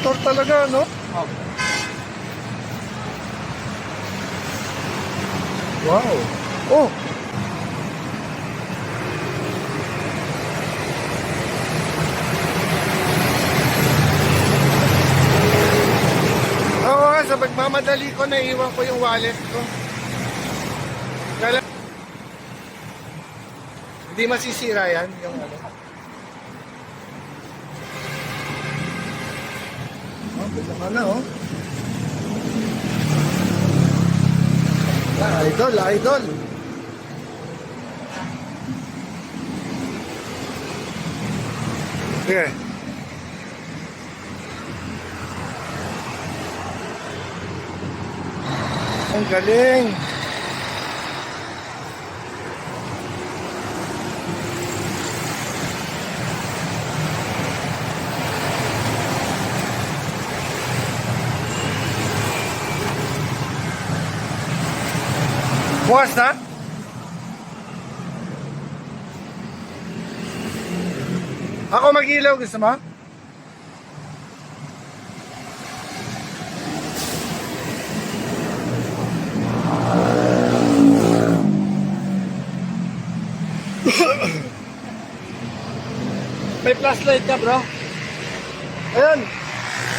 motor talaga, no? Oh. Wow. Oh. Oo nga, sa pagmamadali ko, naiwan ko yung wallet ko. Kala... Hindi masisira yan, yung ano. Bigla ka na, oh. Ah, idol, idol. Sige. Ang galing. Bukas na? Ako mag-ilaw, gusto mo? may flashlight ka, bro. Ayun.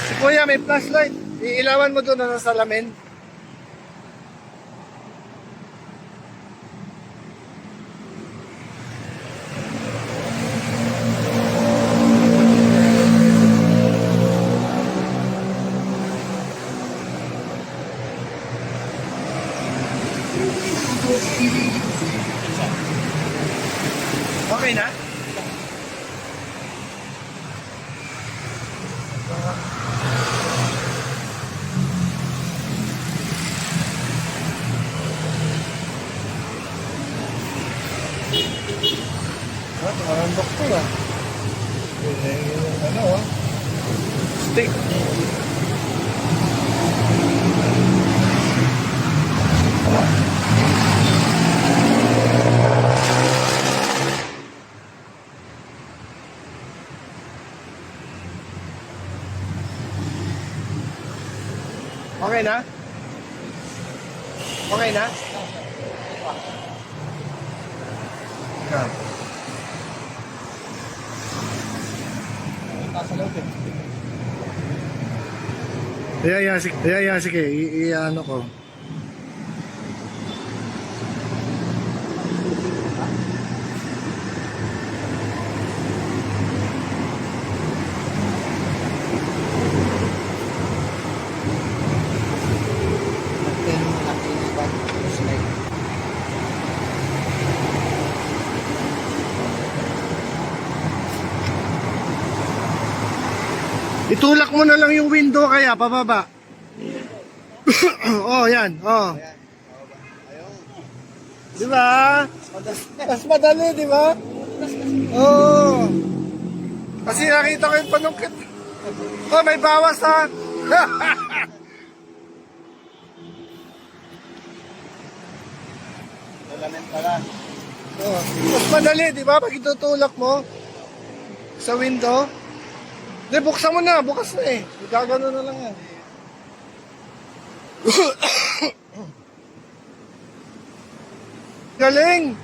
Si Kuya, may flashlight. Iilawan mo doon sa salamin. Okay na? Ah, parang doktor ah. Eh, yung ano ah. Stick. Okay na? Okay na? Eh. Yeah, yeah, sige. Yeah, yeah, sige. I, i ano ko. Itulak mo na lang yung window kaya, pababa. oh, yan. Oh. Di ba? Mas madali, di ba? Oo. Oh. Kasi nakita ko yung panungkit. Oh, may bawas ha. Dalamin pala. oh. Mas madali, di ba? Pag itutulak mo sa window. Di, buksan mo na. Bukas na eh. Gagano na lang yan. Galing!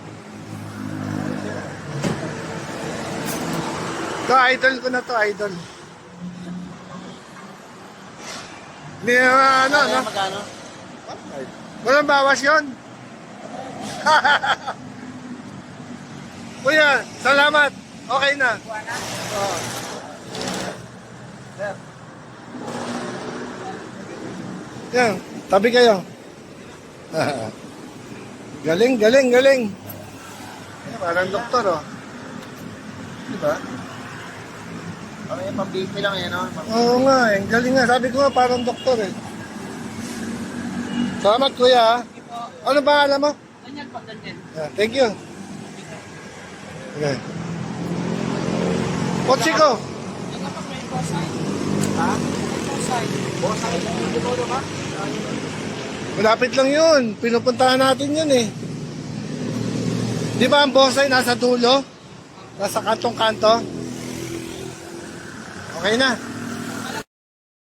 Ito, idol ko na to, idol. Hindi na, ano, ano? Magkano? Walang bawas yon. Kuya, salamat. Okay na. Oo. Yan, tabi kayo. galing, galing, galing. Yan, parang doktor, oh. Diba? Ano yung pang-BP lang yan, no? Oo nga, eh. galing nga. Sabi ko nga, parang doktor, eh. Salamat, kuya. ah. Ano ba alam mo? Ganyan pa, ganyan. Yeah, thank you. Okay. Kotse ko. Ha? Boss, ay, dumulo ka? Malapit lang yun. Pinupuntahan natin yun eh. Di ba ang bonsai nasa dulo? Nasa kantong-kanto? Okay na.